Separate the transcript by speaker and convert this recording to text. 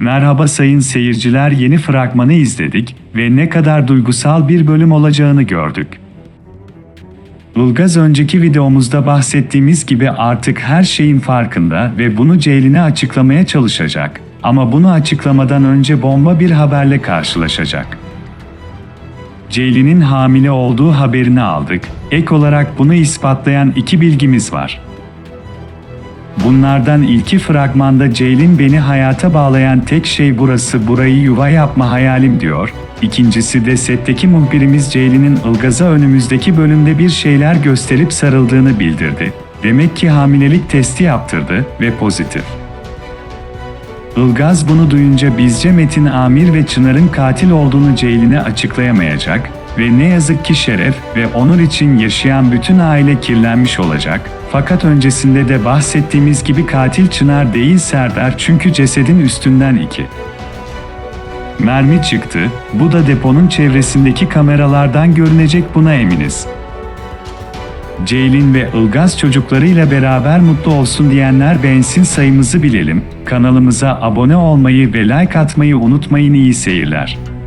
Speaker 1: Merhaba sayın seyirciler yeni fragmanı izledik ve ne kadar duygusal bir bölüm olacağını gördük. Ilgaz önceki videomuzda bahsettiğimiz gibi artık her şeyin farkında ve bunu Ceylin'e açıklamaya çalışacak. Ama bunu açıklamadan önce bomba bir haberle karşılaşacak. Ceylin'in hamile olduğu haberini aldık. Ek olarak bunu ispatlayan iki bilgimiz var. Bunlardan ilki fragmanda Ceylin beni hayata bağlayan tek şey burası burayı yuva yapma hayalim diyor. İkincisi de setteki muhbirimiz Ceylin'in Ilgaz'a önümüzdeki bölümde bir şeyler gösterip sarıldığını bildirdi. Demek ki hamilelik testi yaptırdı ve pozitif. Ilgaz bunu duyunca bizce Metin Amir ve Çınar'ın katil olduğunu Ceylin'e açıklayamayacak ve ne yazık ki Şeref ve Onur için yaşayan bütün aile kirlenmiş olacak. Fakat öncesinde de bahsettiğimiz gibi katil Çınar değil Serdar çünkü cesedin üstünden iki. Mermi çıktı, bu da deponun çevresindeki kameralardan görünecek buna eminiz. Ceylin ve Ilgaz çocuklarıyla beraber mutlu olsun diyenler beğensin sayımızı bilelim. Kanalımıza abone olmayı ve like atmayı unutmayın iyi seyirler.